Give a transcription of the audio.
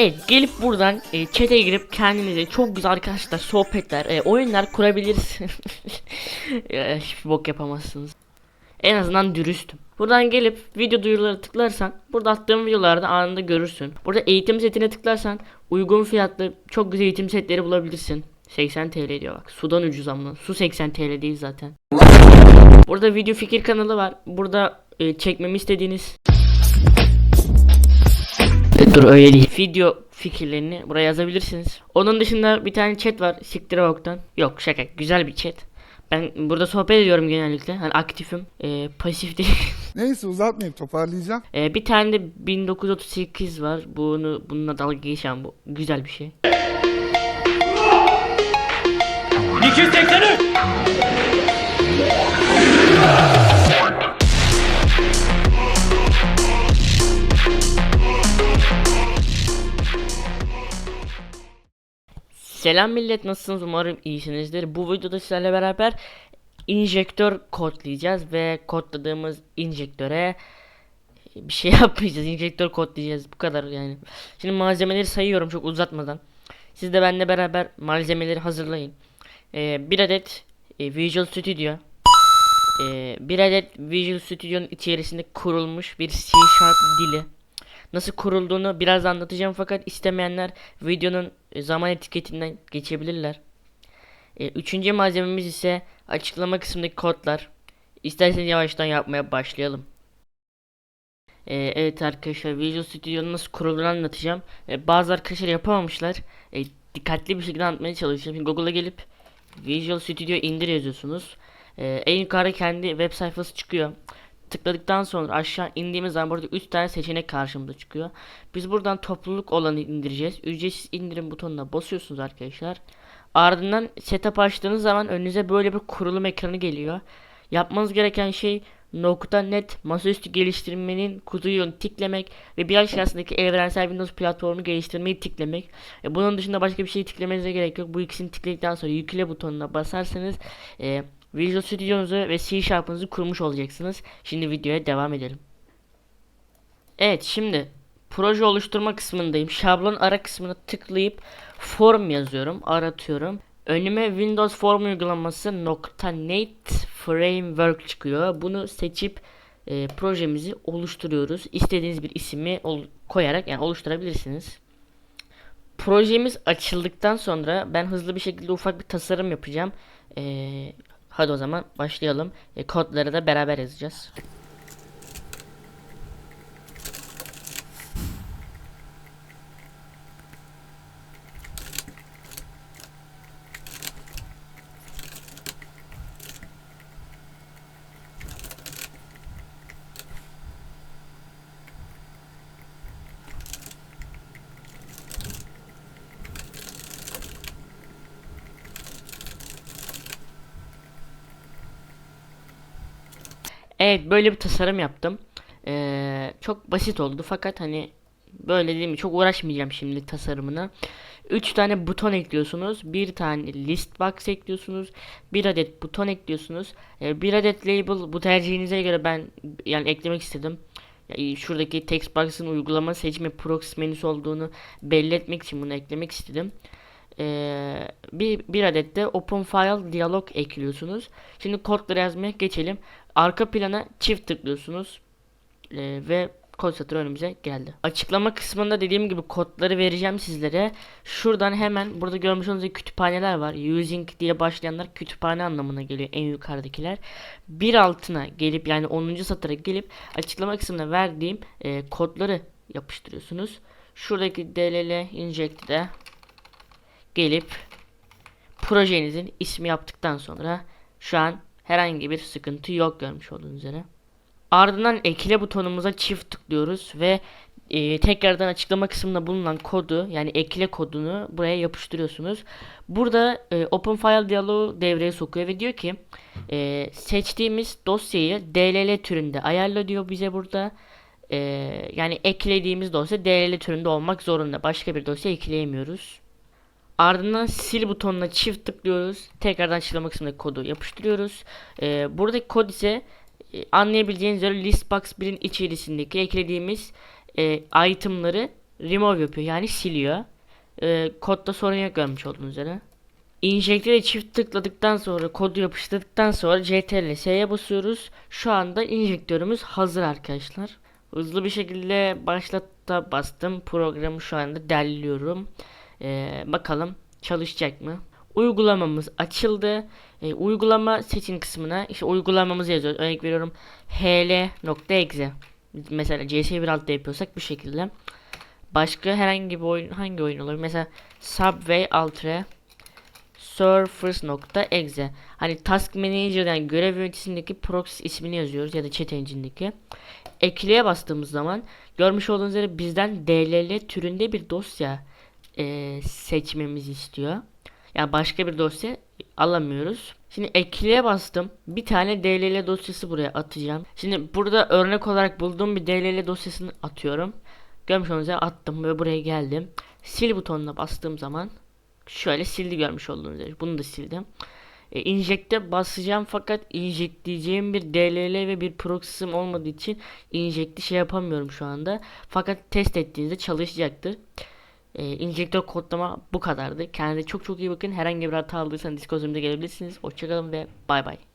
Evet gelip buradan e, chat'e girip kendinize çok güzel arkadaşlar sohbetler, e, oyunlar kurabilirsiniz. Hiçbir bok yapamazsınız. En azından dürüstüm. Buradan gelip video duyuruları tıklarsan burada attığım videolarda anında görürsün. Burada eğitim setine tıklarsan uygun fiyatlı çok güzel eğitim setleri bulabilirsin. 80 TL diyor bak. Sudan ucuz ama. Su 80 TL değil zaten. Burada video fikir kanalı var. Burada e, çekmemi istediğiniz Dur öyle değil. Video fikirlerini buraya yazabilirsiniz. Onun dışında bir tane chat var. Siktire boktan. Yok şaka. Güzel bir chat. Ben burada sohbet ediyorum genellikle. Hani aktifim. E, pasif değil. Neyse uzatmayayım toparlayacağım. E, bir tane de 1938 var. Bunu bununla dalga geçen bu. Güzel bir şey. 283 Selam millet nasılsınız umarım iyisinizdir. Bu videoda sizlerle beraber injektör kodlayacağız ve kodladığımız injektöre bir şey yapmayacağız. Injektör kodlayacağız bu kadar yani. Şimdi malzemeleri sayıyorum çok uzatmadan. Siz de benimle beraber malzemeleri hazırlayın. Ee, bir adet e, Visual Studio. Ee, bir adet Visual Studio'nun içerisinde kurulmuş bir C Sharp dili. Nasıl kurulduğunu biraz anlatacağım fakat istemeyenler videonun e, zaman etiketinden geçebilirler. E, üçüncü malzememiz ise açıklama kısmındaki kodlar. İsterseniz yavaştan yapmaya başlayalım. E, evet arkadaşlar Visual Studio'nun nasıl kurulduğunu anlatacağım. Bazı arkadaşlar yapamamışlar. Dikkatli bir şekilde anlatmaya çalışacağım. Şimdi Google'a gelip Visual Studio indir yazıyorsunuz. E, en yukarıda kendi web sayfası çıkıyor. Tıkladıktan sonra aşağı indiğimiz zaman burada 3 tane seçenek karşımıza çıkıyor. Biz buradan topluluk olanı indireceğiz. Ücretsiz indirim butonuna basıyorsunuz arkadaşlar. Ardından setup açtığınız zaman önünüze böyle bir kurulum ekranı geliyor. Yapmanız gereken şey .NET masaüstü geliştirmenin kuzuyunu tiklemek ve bir aşağısındaki evrensel Windows platformu geliştirmeyi tiklemek. E, bunun dışında başka bir şey tiklemenize gerek yok. Bu ikisini tikledikten sonra yükle butonuna basarsanız e, Visual Studio'nuzu ve C Sharp'ınızı kurmuş olacaksınız. Şimdi videoya devam edelim. Evet şimdi proje oluşturma kısmındayım. Şablon ara kısmına tıklayıp form yazıyorum, aratıyorum. Önüme Windows Form uygulaması .NET Framework çıkıyor. Bunu seçip e, projemizi oluşturuyoruz. İstediğiniz bir ismi koyarak yani oluşturabilirsiniz. Projemiz açıldıktan sonra ben hızlı bir şekilde ufak bir tasarım yapacağım. Ee, hadi o zaman başlayalım. E, kodları da beraber yazacağız. Evet böyle bir tasarım yaptım. Ee, çok basit oldu fakat hani böyle değil mi çok uğraşmayacağım şimdi tasarımına. 3 tane buton ekliyorsunuz. Bir tane list box ekliyorsunuz. Bir adet buton ekliyorsunuz. Ee, bir adet label bu tercihinize göre ben yani eklemek istedim. Yani şuradaki text box'ın uygulama seçme proxy menüsü olduğunu belli etmek için bunu eklemek istedim. Ee, bir, bir adet de open file diyalog ekliyorsunuz. Şimdi kodları yazmaya geçelim. Arka plana çift tıklıyorsunuz Ee, ve kod satırı önümüze geldi. Açıklama kısmında dediğim gibi kodları vereceğim sizlere. Şuradan hemen burada görmüş olduğunuz kütüphaneler var. Using diye başlayanlar kütüphane anlamına geliyor en yukarıdakiler. Bir altına gelip yani 10. satıra gelip açıklama kısmına verdiğim e, kodları yapıştırıyorsunuz. Şuradaki dll inject'de gelip projenizin ismi yaptıktan sonra şu an herhangi bir sıkıntı yok görmüş olduğunuz üzere. Ardından ekle butonumuza çift tıklıyoruz ve e, tekrardan açıklama kısmında bulunan kodu yani ekle kodunu buraya yapıştırıyorsunuz. Burada e, Open File diyaloğu devreye sokuyor ve diyor ki e, seçtiğimiz dosyayı DLL türünde ayarla diyor bize burada. E, yani eklediğimiz dosya DLL türünde olmak zorunda. Başka bir dosya ekleyemiyoruz. Ardından sil butonuna çift tıklıyoruz. Tekrardan açıklama kısmındaki kodu yapıştırıyoruz. Ee, buradaki kod ise e, anlayabileceğiniz üzere listbox 1'in içerisindeki eklediğimiz e, itemları remove yapıyor yani siliyor. Ee, kodda sorun yok görmüş olduğunuz üzere. Inject'e çift tıkladıktan sonra kodu yapıştırdıktan sonra CTRL S'ye basıyoruz. Şu anda injektörümüz hazır arkadaşlar. Hızlı bir şekilde başlatta bastım. Programı şu anda derliyorum. Ee, bakalım çalışacak mı? Uygulamamız açıldı. Ee, uygulama seçin kısmına işte uygulamamızı yazıyoruz. Örnek veriyorum hl.exe. Mesela CS1 altta yapıyorsak bu şekilde. Başka herhangi bir oyun hangi oyun olur? Mesela Subway Ultra Surfers.exe Hani Task Manager'dan görev yöneticisindeki proxy ismini yazıyoruz ya da chat engine'deki. Ekleye bastığımız zaman görmüş olduğunuz üzere bizden DLL türünde bir dosya eee, seçmemizi istiyor. Yani başka bir dosya alamıyoruz. Şimdi ekleye bastım. Bir tane DLL dosyası buraya atacağım. Şimdi burada örnek olarak bulduğum bir DLL dosyasını atıyorum. Görmüş olduğunuz attım ve buraya geldim. Sil butonuna bastığım zaman şöyle sildi görmüş olduğunuz üzere. Bunu da sildim. E, inject'e basacağım fakat injectleyeceğim bir DLL ve bir proxy'm olmadığı için inject'i şey yapamıyorum şu anda. Fakat test ettiğinizde çalışacaktır. E, injektör kodlama bu kadardı. Kendinize çok çok iyi bakın. Herhangi bir hata aldıysanız Discord'umda gelebilirsiniz. Hoşçakalın ve bay bay.